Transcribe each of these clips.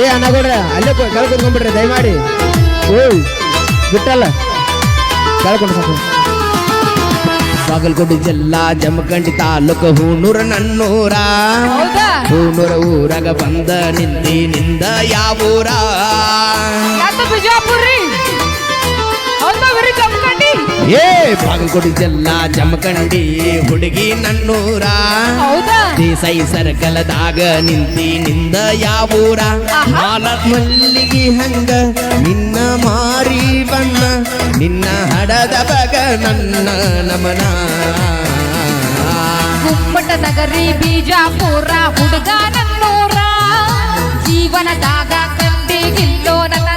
ಏ ಅಣ್ಣಗೌಡ್ರ ಅಲ್ಲೇ ಕೆಳಗೆ ಕುತ್ಕೊಂಡ್ಬಿಡ್ರಿ ದಯಮಾಡಿ. ಓಯ್ ಬಿಟ್ಟಲ್ಲ? ಕೆಳಕೊಂಡು ಸಾಕು. ಬಾಗಲಕೋಟೆ ಜಿಲ್ಲಾ ಜಮಖಂಡಿ ತಾಲೂಕು ಹೂನೂರ ನನ್ನೂರ. ಹೌದಾ? ಹೂನೂರ ಊರಾಗ ಬಂದ ನಿಂದಿ ನಿಂದ ಯಾವೂರ ಬಾಗಲಕೋಟೆ ಜಿಲ್ಲಾ ಜಮಖಂಡಿ ಹುಡುಗಿ ನನ್ನೂರ. ದೇಸೈ ದೇಸಾಯಿ ಸರ್ಕಲದಾಗ ನಿಂತಿ ನಿಂದ ಯಾವೂರ? ಮಾಲ ಮಲ್ಲಿಗೆ ಹಂಗ ನಿನ್ನ ಮಾರಿ ಬಣ್ಣ ನಿನ್ನ ಹಡದ ಬಗ ನನ್ನ ನಮನ. ಗುಮ್ಮಟ ನಗರಿ ಬಿಜಾಪುರ ಹುಡುಗ ನನ್ನೂರ. ಜೀವನದಾಗ ಕಂಡಿಗಿಲ್ಲೋ ನನ್ನಂತ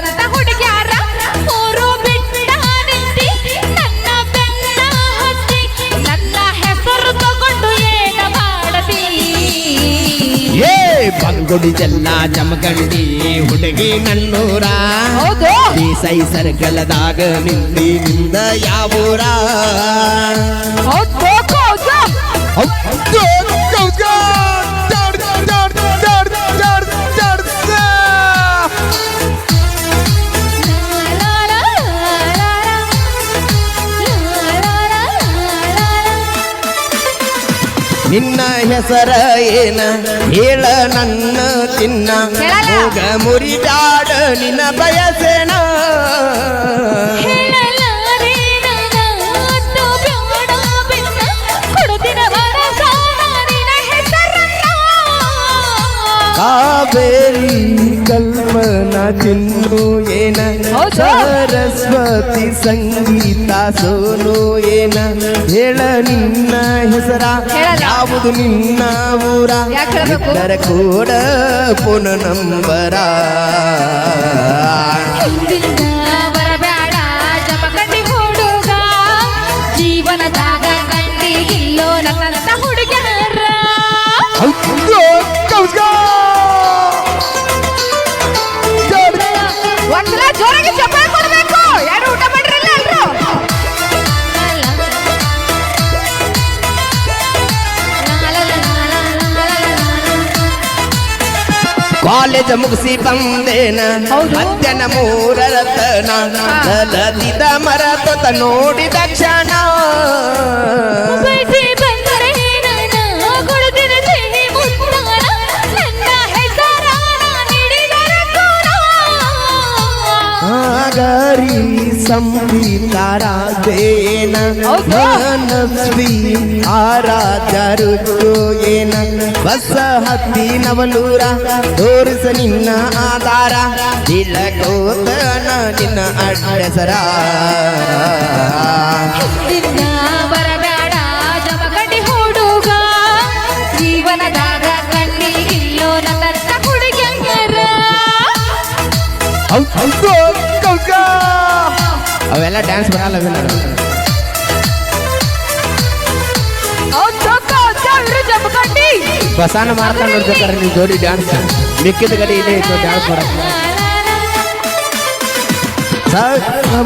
ಬಂಗುಡಿ ಜಲ್ಲ ಜಮಖಂಡಿ ಹುಡುಗಿ ನನ್ನೂರ. ಸೈ ಸರ್ಕಲದಾಗ ನಿಂತಿ ನಿಂದ ಯಾವೂರ. ನಿನ್ನ ಹೆಸರ ಏನ? ಹೇಳ ನನ್ನ ತಿನ್ನ ಮುರಿದಾಡ ನಿನ್ನ ಬಯಸೇನ ಕಾವೇರಿ ಕಲ್ಪನ ಚಿನ್ನು ಏನ. ಸರಸ್ವತಿ ಸಂಗೀತ ಸೋನು ಏನ? ಹೇಳ ನಿನ್ನ ಹೆಸರ. ಯಾವುದು ನಿನ್ನ ಊರ? ಕರ ಕೂಡ ಪುನಃ ಕೂಡ ಪುನ ಕಾಲೇಜ್ ಮುಗಿಸಿ ಬಂದೇನ. ಮಧ್ಯಾಹ್ನ ಮೂರರ ತನ ಲಲಿತ ತೊತ ನೋಡಿದ ಕ್ಷಣ. ಬೈಸಿ ಬಂದರೆ ಮಾನಸ್ವಿ ಆರಾಧರು ಏನ? ಬಸ ಹತ್ತಿ ನವನೂರ ತೋರಿಸ ನಿನ್ನ ಆಧಾರ. ತಿಳಕೋತನ ನಿನ್ನ ಅಡ್ಡಸರ ಅವೆಲ್ಲ ಡ್ಯಾನ್ಸ್ ಬರಲ್ಲ ಬಸಾನ ಮಾಡ್ಕೊಂಡು ನೋಡ್ಬೇಕಾರೆ ನೀವು ಜೋಡಿ ಡ್ಯಾನ್ಸ್ ಮಿಕ್ಕಿದ ಗಡಿ ಇಲ್ಲೇ ಇತ್ತು ಡ್ಯಾನ್ಸ್ ಮಾಡಕ್ಕೆ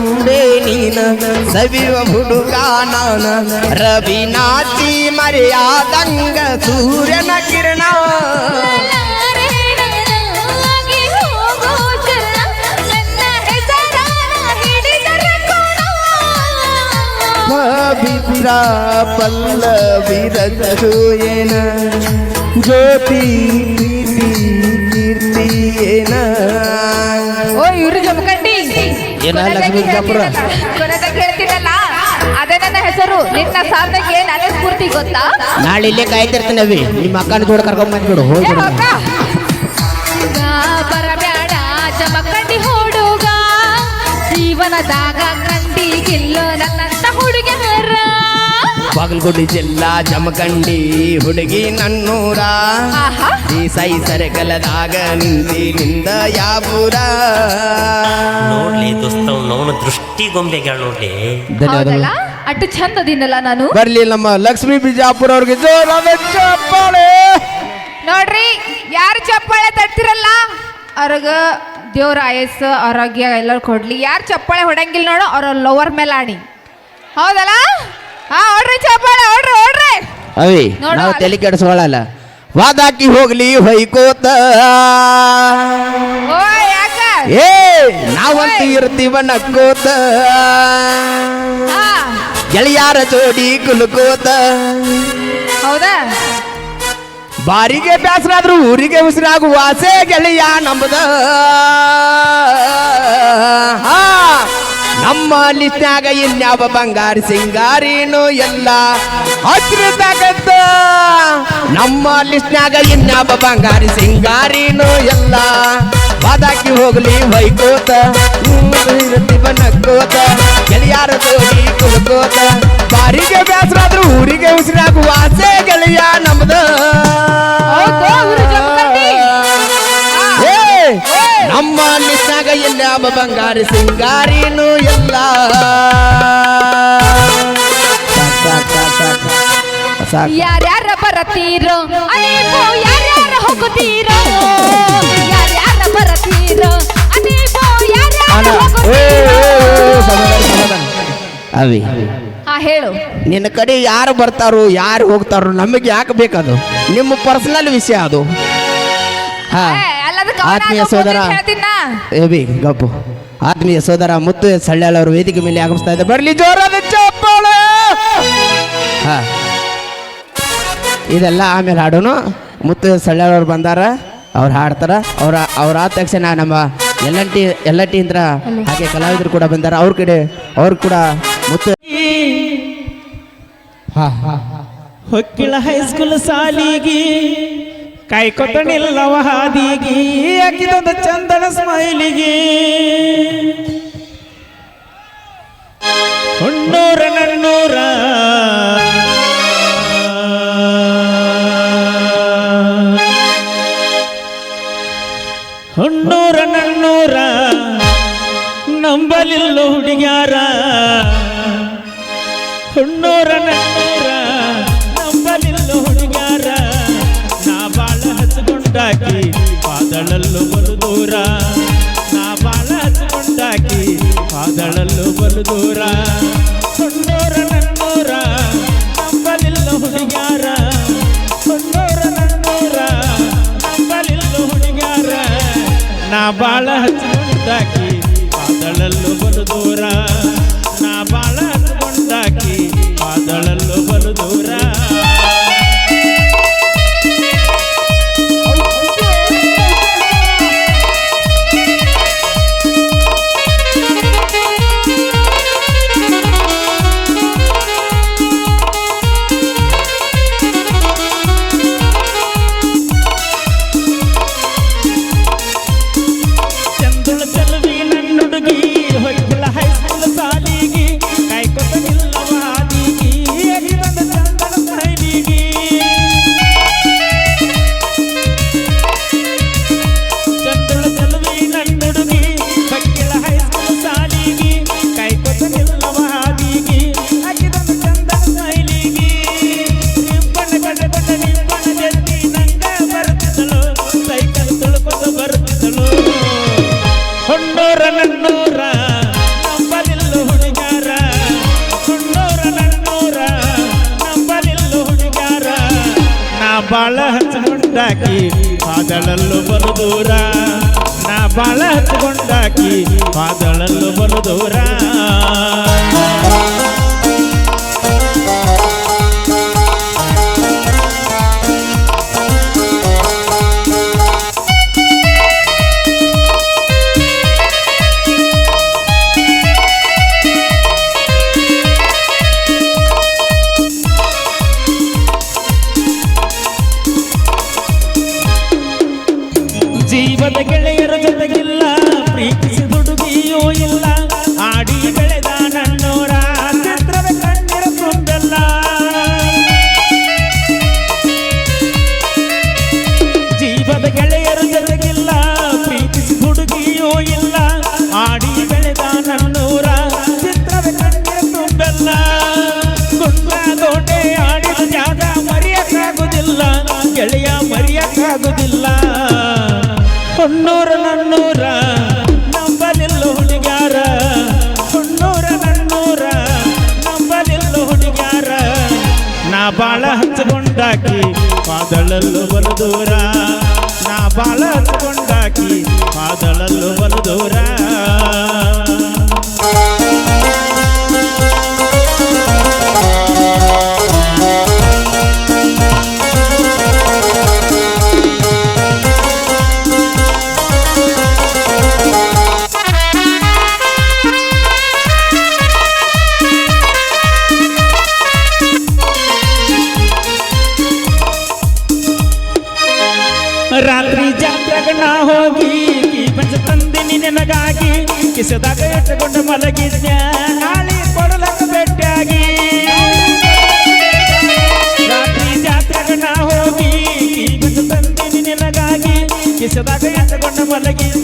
ಮುಂದೆ ನೀನ ಸವಿವ ಹುಡುಗ ನಾನ. ರವಿ ನಾಚಿ ಮರೆಯಾದಂಗ ಸೂರ್ಯನ ಕಿರಣ. ಪವಿತ್ರ ಪಲ್ಲವಿ ಏನ ಜ್ಯೋತಿ ಪ್ರೀತಿ ಕೀರ್ತಿ ಏನ ಓ ಇವ್ರು ಜಮಖಂಡಿ ಏನ ಲಕ್ಷ್ಮೀ ಬಿಜಾಪುರ? ಕೊನೆದಾಗ ಹೇಳ್ತೀನಲ್ಲ ಅದೇ ನನ್ನ ಹೆಸರು. ನಿನ್ನ ಸಾಧನೆಗೆ ನಾನೇ ಸ್ಫೂರ್ತಿ ಗೊತ್ತಾ? ನಾಳೆ ಇಲ್ಲೇ ಕಾಯ್ತಿರ್ತೀನಿ ಅವಿ. ನಿಮ್ಮ ಅಕ್ಕನ ಜೋಡ ಕರ್ಕೊಂಡ್ ಬಂದ್ಬಿಡು ಹೋಗ. ಬರಬೇಡ ಜಮಖಂಡಿ ಹುಡುಗ. ಜೀವನದಾಗ ಬಾಗಲಕೋಟೆ ಜಿಲ್ಲಾ ಜಮಖಂಡಿ ಹುಡುಗಿ ನನ್ನೂರ. ಈ ಸೈ ಸರಕಲದಾಗ ನಿಂತಿ ನಿಂದ ಯಾವೂರ. ನೋಡ್ಲಿ ದೋಸ್ತ ಅವನ ದೃಷ್ಟಿ ಗೊಂಬೆಗಳ ನೋಡ್ಲಿ. ಹೌದಲ್ಲ? ಅಟ್ಟು ಚಂದ ದಿನಲ್ಲ ನಾನು? ಬರ್ಲಿ ನಮ್ಮ ಲಕ್ಷ್ಮೀ ಬಿಜಾಪುರ ಅವ್ರಿಗೆ ಜೋರಾದ ಚಪ್ಪಾಳೆ. ನೋಡ್ರಿ ಯಾರು ಚಪ್ಪಾಳೆ ತಟ್ಟಿರಲ್ಲ ಅವ್ರಿಗ ದೇವ್ರ ಆಯಸ್ಸು ಆರೋಗ್ಯ ಎಲ್ಲರೂ ಕೊಡ್ಲಿ. ಯಾರು ಚಪ್ಪಾಳೆ ಹೊಡಂಗಿಲ್ಲ ನೋಡು ಅವ್ರ ಲೋವರ್ ಮೇಲೆ ಆಡಿ ಹೌದಲ್ಲ? ಹಾ ಹೊಡ್ರಿ ಚಪ್ಪಾಳೆ ಹೊಡ್ರಿ ಹೊಡ್ರಿ. ಅವಿ ನೋಡು ನಾವು ಅಲ್ಲಿ- ತಲೆ ಕೆಡಿಸ್ಕೊಳ್ಳಲ್ಲ ವಾದಾಕಿ ಹೋಗ್ಲಿ ಹೊಯ್ಕೋತ. ಓ ಯಾಕ? ಏ ನಾವಂತೂ ಇರ್ತೀವ ನಕ್ಕೋತ. ಹಾ. ಗೆಳೆಯಾರ ಜೋಡಿ ಕುಲುಕೋತ. ಹೌದಾ? ಬಾರಿಗೆ ಬ್ಯಾಸರಾದ್ರು ಊರಿಗೆ ಉಸಿರಾಗು ವಾಸೆ ಗೆಳೆಯ ನಂಬದ. ಹಾ, ನಮ್ಮ ಲಿಸ್ಟ್ನಾಗ ಇನ್ಯಾವ ಬಂಗಾರಿ ಸಿಂಗಾರಿನೂ ಎಲ್ಲ ಹಸಿರದಾಗತ್ತ ನಮ್ಮ ಲಿಸ್ಟ್ನಾಗ ಇನ್ಯಾವ ಬಂಗಾರಿ ಸಿಂಗಾರಿನೂ ಎಲ್ಲ ಬಾದಾಕಿ ಹೋಗ್ಲಿ ವೈಕೋತ ನಕ್ಕೋತ, ಗೆಳೆಯಾರ ಜೋಡಿ ಕುಲ್ಕೋತ ಬಾರಿಗೆ ಬ್ಯಾಸರಾದ್ರೂ ಊರಿಗೆ ಉಸಿರಾಗುವ ಆಸೆ ಗೆಳೆಯ ನಮ್ದ. ಲಿಸ್ನಾಗ ಬಂಗಾರ ಸಿಂಗಾರಿನೂ ಎಲ್ಲ. ಯಾರ್ಯಾರ ಬರತೀರೋ ಅನೇಕೋ ಯಾರ್ಯಾರ ಹೋಗುತ್ತೀರೋ ಯಾರ್ಯಾರ ಬರತೀರೋ ಅನೇಕೋ ಯಾರ್ಯಾರ. ಅವಿ. ಹಾ ಹೇಳು. ನಿನ್ನ ಕಡೆ ಯಾರು ಬರ್ತಾರೋ ಯಾರು ಹೋಗ್ತಾರೋ ನಮಗೆ ಯಾಕೆ ಬೇಕದು? ನಿಮ್ಮ ಪರ್ಸನಲ್ ವಿಷಯ ಅದು. ಹಾ. ಆತ್ಮೀಯ ಸೋದರ ಎಬಿ. ಗಪ್ಪು. ಆತ್ಮೀಯ ಸೋದರ ಮುತ್ತು ಸಳ್ಳ್ಯಾಳ ಅವರು ವೇದಿಕೆ ಮೇಲೆ ಆಗಮಿಸ್ತಾ ಇದ್ದಾರೆ. ಬರಲಿ ಜೋರಾದ ಚಪ್ಪಾಳೆ! ಹಾ. ಇದೆಲ್ಲ ಆಮೇಲೆ ಹಾಡೋನು. ಮುತ್ತು ಸಳ್ಳ್ಯಾಳ ಅವ್ರು ಬಂದಾರ ಅವ್ರು ಹಾಡ್ತಾರ. ಅವ್ರ ಅವ್ರ ಆದ ತಕ್ಷಣ ನಮ್ಮ ಎಲ್ಲಂಟಿ ಎಲ್ಲಂಟಿ ಅಂತ ಹಾಗೆ ಕಲಾವಿದರು ಕೂಡ ಬಂದಾರ. ಅವ್ರ ಕಡೆ ಅವ್ರು ಕೂಡ ಮುತ್ತು ಹಾ ಹಾ. ಹೊಕ್ಕಿಳ ಹೈಸ್ಕೂಲ್ ಸಾಲಿಗಿ ಕಾಯ್ಕೊತ ನಿಲ್ಲವ ಹಾದಿಗಿ ಚಂದನ ಸ್ಮೈಲಿಗೆ. ಹುಣ್ಣೂರ ನನ್ನೂರ ಪಾದಳಲ್ಲು ಬಲು ದೂರ. ನಾ ಬಾಳ ಹಚ್ಕೊಂಡಾಕಿ ಪಾದಳಲ್ಲು ಬಲು ದೂರ. ಹುಣ್ಣೂರ ನನ್ನೂರ, ನಂಬಲಿಲ್ಲ ಹುಡುಗ್ಯಾರ. ಹುಣ್ಣೂರ ನನ್ನೂರ, ನಂಬಲಿಲ್ಲ ಹುಡುಗ್ಯಾರ. ನಾ ಬಾಳ ಹಚ್ಕೊಂಡಾಕಿ ಪಾದಳಲ್ಲು ಬಲು ದೂರ. ನಾ ಬಾಳ ಹಚ್ಕೊಂಡಾಕಿ ಪಾದಳಲ್ಲು ಪಾದಳಲ್ಲು ಬಲು ದೂರ. ನಾ ಬಾಳ ಹತ್ಕೊಂಡಾಕಿ ಪಾದಳಲ್ಲು ಬಲು ಮರೆಯಕ್ಕಾಗುದಿಲ್ಲ ಹೊನ್ನೂರ ನನ್ನೂರ ನಂಬಲಿಲ್ಲ ಹುಡುಗ್ಯಾರ ಹೊನ್ನೂರ ನನ್ನೂರ ನಂಬಲಿಲ್ಲ ಹುಡುಗ್ಯಾರ ನಾ ಬಾಳ ಹಚ್ಚಿಕೊಂಡಾಕಿ ಮಾದಳಲ್ಲೂ ಬರದೂರ ದೂರ. ನಾ ಬಾಳ ಹತ್ಕೊಂಡಾಕಿ ಮಾದಳಲ್ಲೂ ಬಲು ದೂರ. ಇಟ್ಟುಕೊಂಡು ಮಲಗಿದ್ಯ ನಾಳೆ ಕೊಡಲಕ ಬೆಟ್ಟಾಗಿ. ರಾತ್ರಿ ಜಾತ್ರೆಗೆ ನಾ ಹೋಗಿ ತಂದಿನಿ ನಿನಗಾಗಿ. ಕಿಸದಾಗ ಎತ್ತುಕೊಂಡು ಮಲಗಿದ್ಯ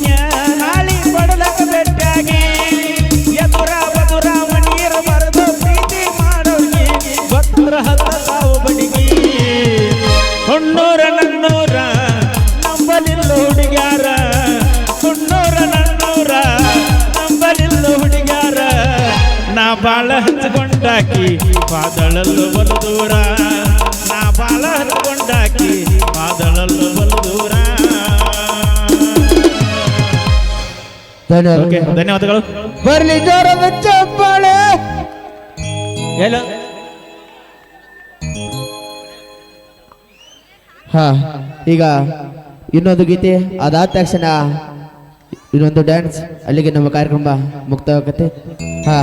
ಬಾಳ ಹಚ್ಕೊಂಡಾಕಿ ಪಾದಳಲ್ಲು ಬಲು ದೂರ ನಾ ಬಾಳ ಹಚ್ಕೊಂಡಾಕಿ ಪಾದಳಲ್ಲು ಬಲು ದೂರ ಧನ್ಯವಾದಗಳು. ಬರ್ಲಿ ಜೋರ ಚಪ್ಪಾಳೆ. ಎಲ್ಲ ಹಾ ಈಗ ಇನ್ನೊಂದು ಗೀತೆ ಅದಾದ ತಕ್ಷಣ ಇನ್ನೊಂದು ಡ್ಯಾನ್ಸ್ ಅಲ್ಲಿಗೆ ನಮ್ಮ ಕಾರ್ಯಕ್ರಮ ಮುಕ್ತವಾಗತ್ತೆ ಹಾ.